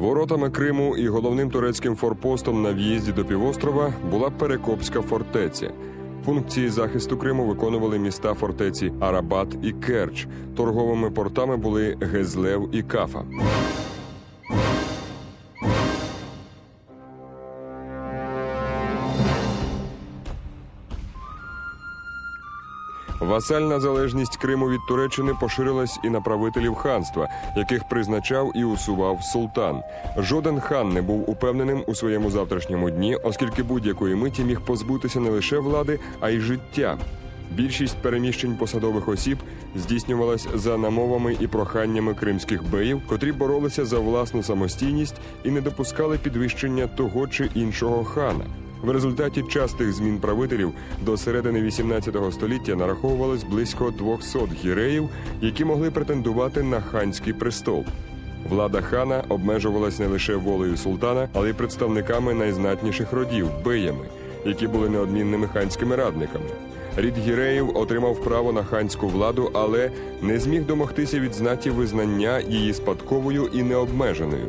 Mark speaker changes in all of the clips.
Speaker 1: Воротами Криму і головним турецьким форпостом на в'їзді до півострова була Перекопська фортеця. Функції захисту Криму виконували міста фортеці Арабат і Керч. Торговими портами були Гезлев і Кафа. Васальна залежність Криму від Туреччини поширилась і на правителів ханства, яких призначав і усував султан. Жоден хан не був упевненим у своєму завтрашньому дні, оскільки будь-якої миті міг позбутися не лише влади, а й життя. Більшість переміщень посадових осіб здійснювалась за намовами і проханнями кримських беїв, котрі боролися за власну самостійність і не допускали підвищення того чи іншого хана. В результаті частих змін правителів до середини 18 століття нараховувалось близько 200 гіреїв, які могли претендувати на ханський престол. Влада хана обмежувалась не лише волею султана, але й представниками найзнатніших родів беями, які були неодмінними ханськими радниками. Рід гіреїв отримав право на ханську владу, але не зміг домогтися від знаті визнання її спадковою і необмеженою.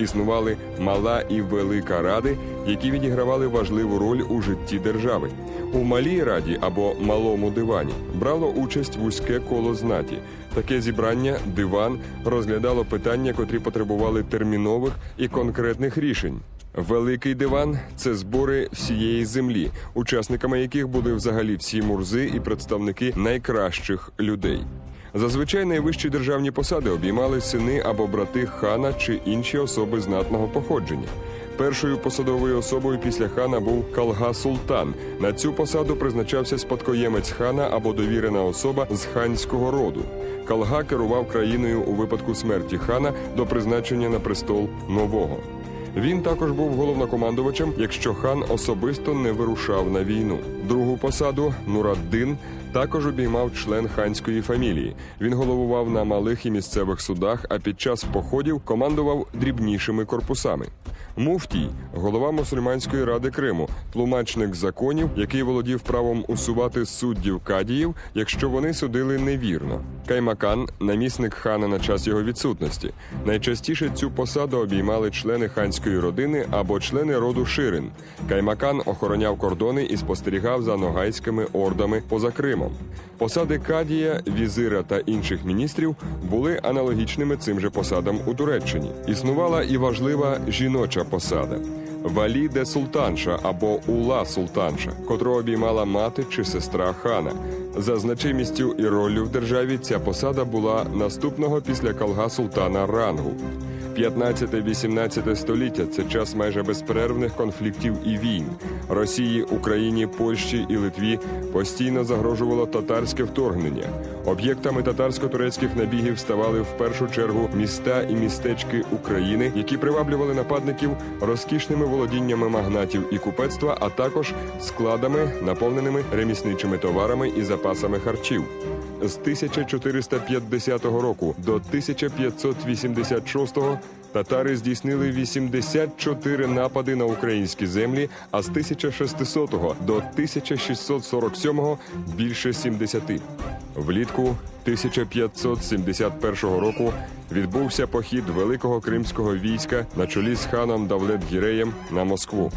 Speaker 1: Існували мала і велика ради, які відігравали важливу роль у житті держави. У малій раді або малому дивані брало участь вузьке коло знаті. Таке зібрання диван розглядало питання, котрі потребували термінових і конкретних рішень. Великий диван це збори всієї землі, учасниками яких були взагалі всі мурзи і представники найкращих людей. Зазвичай найвищі державні посади обіймали сини або брати хана чи інші особи знатного походження. Першою посадовою особою після хана був Калга Султан. На цю посаду призначався спадкоємець хана або довірена особа з ханського роду. Калга керував країною у випадку смерті хана до призначення на престол нового. Він також був головнокомандувачем, якщо хан особисто не вирушав на війну. Другу посаду Нураддин також обіймав член ханської фамілії. Він головував на малих і місцевих судах, а під час походів командував дрібнішими корпусами. Муфтій голова мусульманської ради Криму, тлумачник законів, який володів правом усувати суддів кадіїв, якщо вони судили невірно. Каймакан намісник хана на час його відсутності. Найчастіше цю посаду обіймали члени ханської родини або члени роду Ширин. Каймакан охороняв кордони і спостерігав за ногайськими ордами поза Кримом. Посади кадія, візира та інших міністрів були аналогічними цим же посадам у Туреччині. Існувала і важлива жіноча посада. Валі де султанша або ула султанша, котру обіймала мати чи сестра хана. За значимістю і роллю в державі ця посада була наступного після калга султана рангу. 15-18 століття це час майже безперервних конфліктів і війн. Росії, Україні, Польщі і Литві постійно загрожувало татарське вторгнення. Об'єктами татарсько-турецьких набігів ставали в першу чергу міста і містечки України, які приваблювали нападників розкішними володіннями магнатів і купецтва, а також складами, наповненими ремісничими товарами і запасами харчів. З 1450 року до 1586 татари здійснили 84 напади на українські землі, а з 1600 до 1647 більше 70. Влітку 1571 року відбувся похід великого кримського війська на чолі з ханом Давлет Гіреєм на Москву.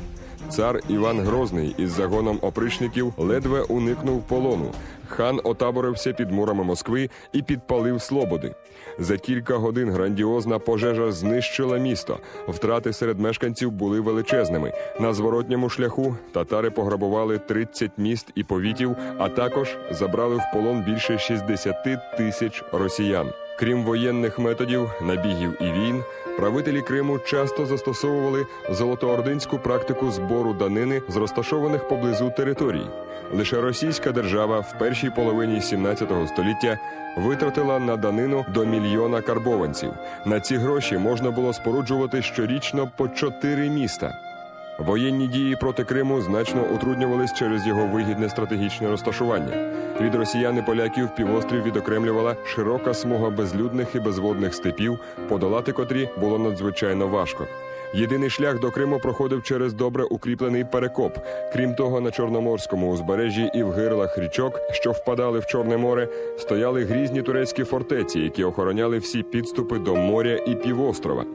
Speaker 1: Цар Іван Грозний із загоном опричників ледве уникнув полону. Хан отаборився під мурами Москви і підпалив слободи. За кілька годин грандіозна пожежа знищила місто. Втрати серед мешканців були величезними. На зворотньому шляху татари пограбували 30 міст і повітів, а також забрали в полон більше 60 тисяч росіян. Крім воєнних методів, набігів і війн, правителі Криму часто застосовували золотоординську практику збору данини з розташованих поблизу територій. Лише російська держава в першій половині 17 століття витратила на данину до мільйона карбованців. На ці гроші можна було споруджувати щорічно по чотири міста. Воєнні дії проти Криму значно утруднювались через його вигідне стратегічне розташування. Від росіян і поляків півострів відокремлювала широка смуга безлюдних і безводних степів, подолати котрі було надзвичайно важко. Єдиний шлях до Криму проходив через добре укріплений перекоп. Крім того, на чорноморському узбережжі і в гирлах річок, що впадали в Чорне море, стояли грізні турецькі фортеці, які охороняли всі підступи до моря і півострова.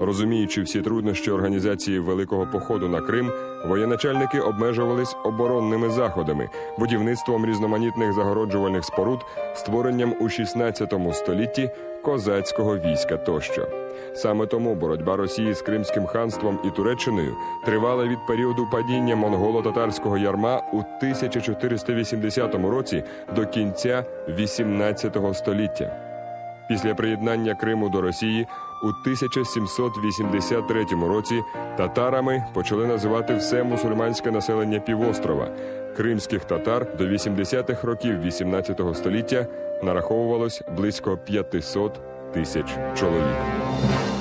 Speaker 1: Розуміючи всі труднощі організації великого походу на Крим, воєначальники обмежувались оборонними заходами, будівництвом різноманітних загороджувальних споруд, створенням у 16 столітті козацького війська тощо. Саме тому боротьба Росії з Кримським ханством і Туреччиною тривала від періоду падіння монголо-татарського ярма у 1480 році до кінця 18 століття. Після приєднання Криму до Росії у 1783 році татарами почали називати все мусульманське населення півострова. Кримських татар до 80-х років 18 століття нараховувалось близько 500 тисяч чоловік.